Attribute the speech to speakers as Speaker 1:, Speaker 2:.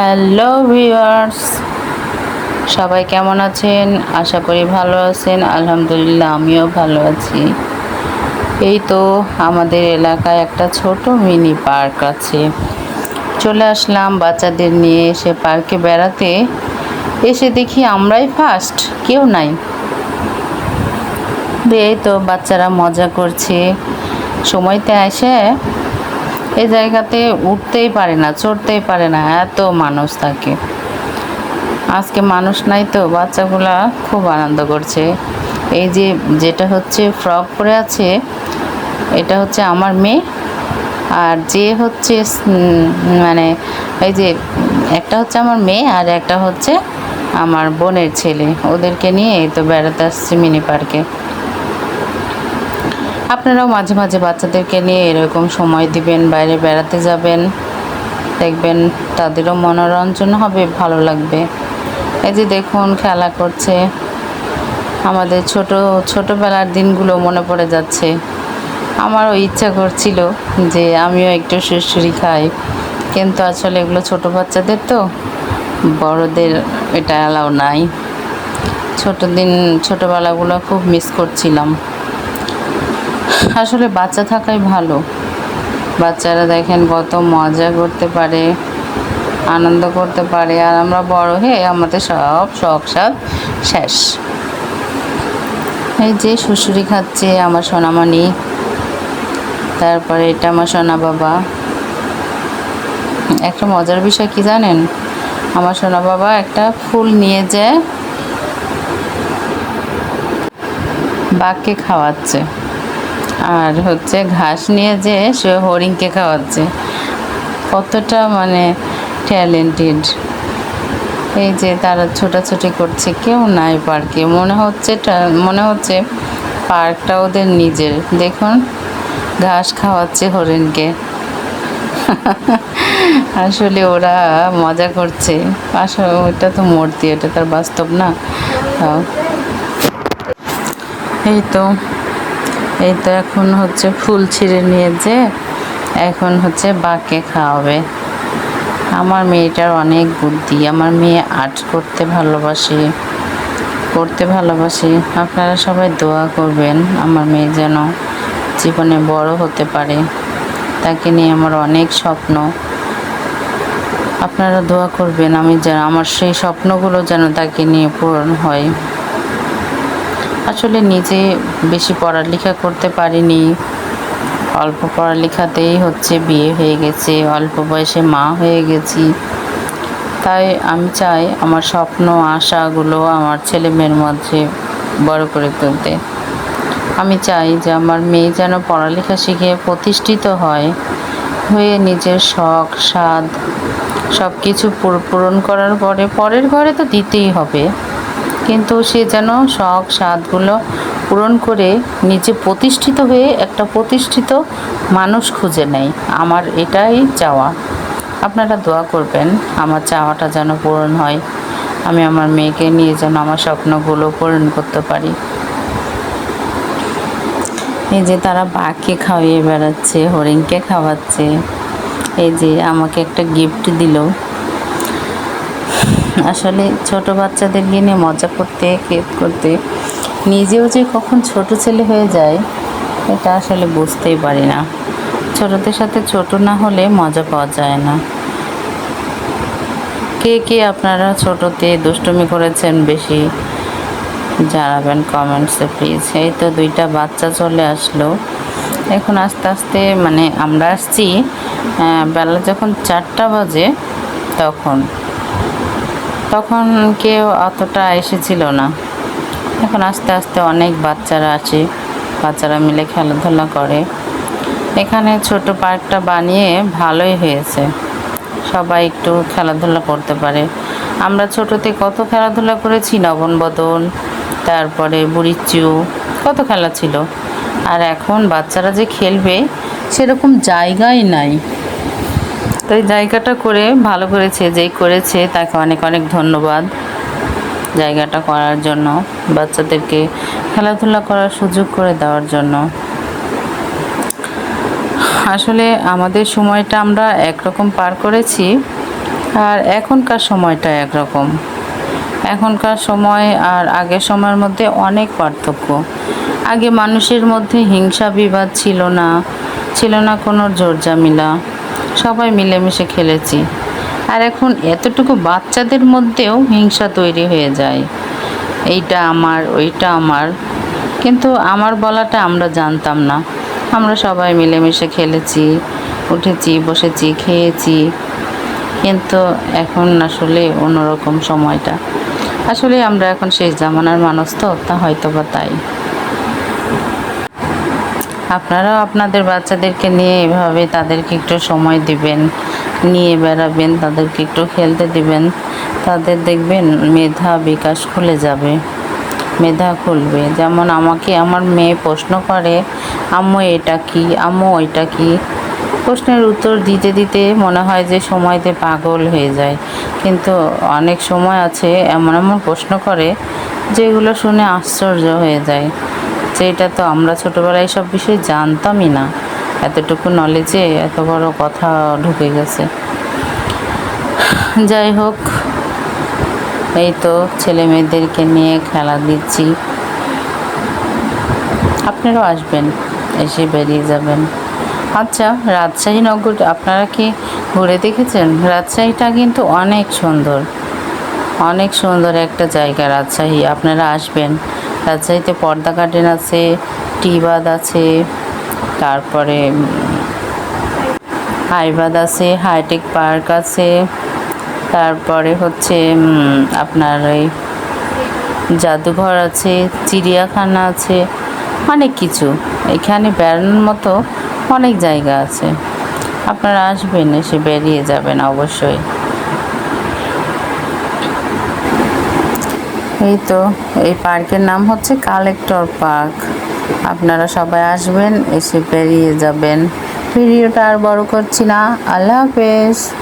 Speaker 1: Hello viewers, সবাই কেমন আছেন? আশা করি ভালো আছেন, আলহামদুলিল্লাহ আমিও ভালো আছি। এই তো আমাদের এলাকায় একটা ছোট মিনি পার্ক আছে। চলে আসলাম বাচ্চাদের নিয়ে এসে পার্কে বেড়াতে। এসে দেখি আমরাই ফার্স্ট কেউ নাই। এই তো বাচ্চারা মজা করছে। সময়তে এসে এই জায়গাতে উঠতেই পারে না, চড়তেই পারে না, এত মানুষ থাকে। আজকে মানুষ নাই তো, বাচ্চাগুলা খুব আনন্দ করছে। এই যে যেটা হচ্ছে ফ্রক পরে আছে, এটা হচ্ছে আমার মেয়ে, আর যে হচ্ছে মানে এই যে একটা হচ্ছে আমার মেয়ে আর একটা হচ্ছে আমার বোনের ছেলে। ওদেরকে নিয়ে এই তো বেড়াতে আসছে মিনি পার্কে। আপনারাও মাঝে মাঝে বাচ্চাদেরকে নিয়ে এরকম সময় দিবেন, বাইরে বেড়াতে যাবেন, দেখবেন তাদেরও মনোরঞ্জন হবে, ভালো লাগবে। এই যে দেখুন, খেলা করছে। আমাদের ছোট, ছোটোবেলার দিনগুলো মনে পড়ে যাচ্ছে। আমারও ইচ্ছা করছিল যে আমিও একটু সুরসুরি খাই। কিন্তু আসলে এগুলো ছোট বাচ্চাদের তো, বড়দের এটা অ্যালাউ নাই। ছোট দিন, ছোটোবেলাগুলো খুব মিস করছিলাম। আসলে বাচ্চা থাকাই ভালো। বাচ্চারা দেখেন কত মজা করতে পারে, আনন্দ করতে পারে, আর আমরা বড় হয়ে আমাদের সব শখ সব শেষ। এই যে শ্বশুরি খাচ্ছে আমার সোনামণি, তারপরে এটা আমার সোনা বাবা একটা মজার বিষয় কি জানেন? আমার সোনা বাবা একটা ফুল নিয়ে যায় বাঘকে খাওয়াচ্ছে। আর হচ্ছে ঘাস নিয়ে যে সে হরিণকে খাওয়াচ্ছে। কতটা মানে ট্যালেন্টেড এই যে তারা ছোটাছুটি করছে, কেউ নাই পার্কে। মনে হচ্ছে মনে হচ্ছে পার্কটা ওদের নিজের। দেখুন, ঘাস খাওয়াচ্ছে হরিণকে। আসলে ওরা মজা করছে। আসলে ওটা তো মূর্তি, এটা তার বাস্তব না। এই তো। এই তো এখন হচ্ছে ফুল ছিঁড়ে নিয়ে যে এখন হচ্ছে বাঘকে খাওয়াবে। আমার মেয়েটার অনেক বুদ্ধি, আমার মেয়ে আর্ট করতে ভালোবাসে করতে ভালোবাসে। আপনারা সবাই দোয়া করবেন আমার মেয়ে যেন জীবনে বড় হতে পারে। তাকে নিয়ে আমার অনেক স্বপ্ন। আপনারা দোয়া করবেন আমি যেন, আমার সেই স্বপ্নগুলো যেন তাকে নিয়ে পূরণ হয়। আসলে নিজে বেশি পড়ালেখা করতে পারিনি। অল্প পড়ালেখাতেই হচ্ছে বিয়ে হয়ে গেছে, অল্প বয়সে মা হয়ে গেছি। তাই আমি চাই আমার স্বপ্ন, আশাগুলো আমার ছেলে মেয়ের মধ্যে বড় করে তুলতে। আমি চাই যে আমার মেয়ে যেন পড়ালেখা শিখে প্রতিষ্ঠিত হয়, হয়ে নিজের শখ, স্বাদ সব কিছু পুর- পূরণ করার পরে পরের ঘরে তো দিতেই হবে। কিন্তু সে যেন শখ স্বাদগুলো পূরণ করে নিজে প্রতিষ্ঠিত হয়ে একটা প্রতিষ্ঠিত মানুষ খুঁজে নেয়। আমার এটাই চাওয়া। আপনারা দোয়া করবেন, আমার চাওয়াটা যেন পূরণ হয়। আমি আমার মেয়েকে নিয়ে যেন আমার স্বপ্নগুলো পূরণ করতে পারি। এই যে তারা বাঘকে খাওয়িয়ে বেড়াচ্ছে, হরিণকে খাওয়াচ্ছে। এই যে আমাকে একটা গিফট দিল। আসলে ছোট বাচ্চাদেরকে নিয়ে মজা করতে কেত করতে, নিজেও যে কখন ছোট ছেলে হয়ে যায়, এটা আসলে বুঝতেই পারি না। ছোটদের সাথে ছোট না হলে মজা পাওয়া যায় না। কে কে আপনারা ছোটতে দুষ্টুমি করেছেন বেশি জানাবেন কমেন্টসে প্লিজ এই তো দুইটা বাচ্চা চলে আসলো। এখন আস্তে আস্তে মানে আমরা আসছি বেলা যখন চারটা বাজে, তখন তখন কেউ অতটা এসেছিল না। এখন আস্তে আস্তে অনেক বাচ্চারা আসে বাচ্চারা মিলে খেলাধুলা করে। এখানে ছোট পার্কটা বানিয়ে ভালোই হয়েছে। সবাই একটু খেলাধুলা করতে পারে। আমরা ছোটোতে কত খেলাধুলা করেছি নবন বদন তারপরে বুড়িচু, কত খেলা ছিল। আর এখন বাচ্চারা যে খেলবে, সেরকম জায়গাই নাই। তো এই জায়গাটা করে ভালো করেছে, যেই করেছে তাকে অনেক অনেক ধন্যবাদ জায়গাটা করার জন্য, বাচ্চাদেরকে খেলাধুলা করার সুযোগ করে দেওয়ার জন্য। আসলে আমাদের সময়টা আমরা একরকম পার করেছি আর এখনকার সময়টা একরকম। এখনকার সময় আর আগের সময়ের মধ্যে অনেক পার্থক্য। আগে মানুষের মধ্যে হিংসা বিবাদ ছিল না ছিল না কোনো জোরজামিলা। সবাই মিলেমিশে খেলেছি। আর এখন এতটুকু বাচ্চাদের মধ্যেও হিংসা তৈরি হয়ে যায়। এইটা আমার, ওইটা আমার। কিন্তু আমার বলাটা আমরা জানতাম না। আমরা সবাই মিলেমিশে খেলেছি, উঠেছি, বসেছি, খেয়েছি। কিন্তু এখন আসলে অন্যরকম সময়টা। আসলে আমরা এখন শেষ জামানার মানুষ তো, তা হয়তো বা তাই। আপনারাও আপনাদের বাচ্চাদেরকে নিয়ে এভাবে তাদেরকে একটু সময় দিবেন, নিয়ে বেড়াবেন, তাদেরকে একটু খেলতে দিবেন। তাদের দেখবেন মেধা বিকাশ খুলে যাবে, মেধা খুলবে। যেমন আমাকে, আমার মেয়ে প্রশ্ন করে, আম্মু, এটা কি? আম্মু, ওইটা কি? প্রশ্নের উত্তর দিতে দিতে মনে হয় যে সময়তে পাগল হয়ে যায়। কিন্তু অনেক সময় আছে এমন এমন প্রশ্ন করে, যেগুলো শুনে আশ্চর্য হয়ে যায়। যে এটা তো আমরা ছোটোবেলায় সব বিষয়ে জানতামই না। এতটুকু নলেজে এত বড় কথা ঢুকে গেছে। যাই হোক, এই তো ছেলে মেয়েদেরকে নিয়ে খেলা দিচ্ছি। আপনারাও আসবেন, এসে বেরিয়ে যাবেন। আচ্ছা রাজশাহী নগর আপনারা কি ঘুরে দেখেছেন? রাজশাহীটা কিন্তু অনেক সুন্দর। অনেক সুন্দর একটা জায়গা রাজশাহী, আপনারা আসবেন। রাজশাহীতে পর্দা গার্ডেন আছে টিবাদ আছে, তারপরে হাইবাদ আছে, হাইটেক পার্ক আছে, তারপরে হচ্ছে আপনার এই জাদুঘর আছে, চিড়িয়াখানা আছে, অনেক কিছু। এখানে বেড়ানোর মতো অনেক জায়গা আছে। আপনারা আসবেন, এসে বেরিয়ে যাবেন অবশ্যই। এই তো, এই পার্কের নাম হচ্ছে কালেক্টর পার্ক। আপনারা সবাই আসবেন, এসে পেরিয়ে যাবেন। ভিডিওটা আর বড় করছি না। আল্লাহ হাফেজ।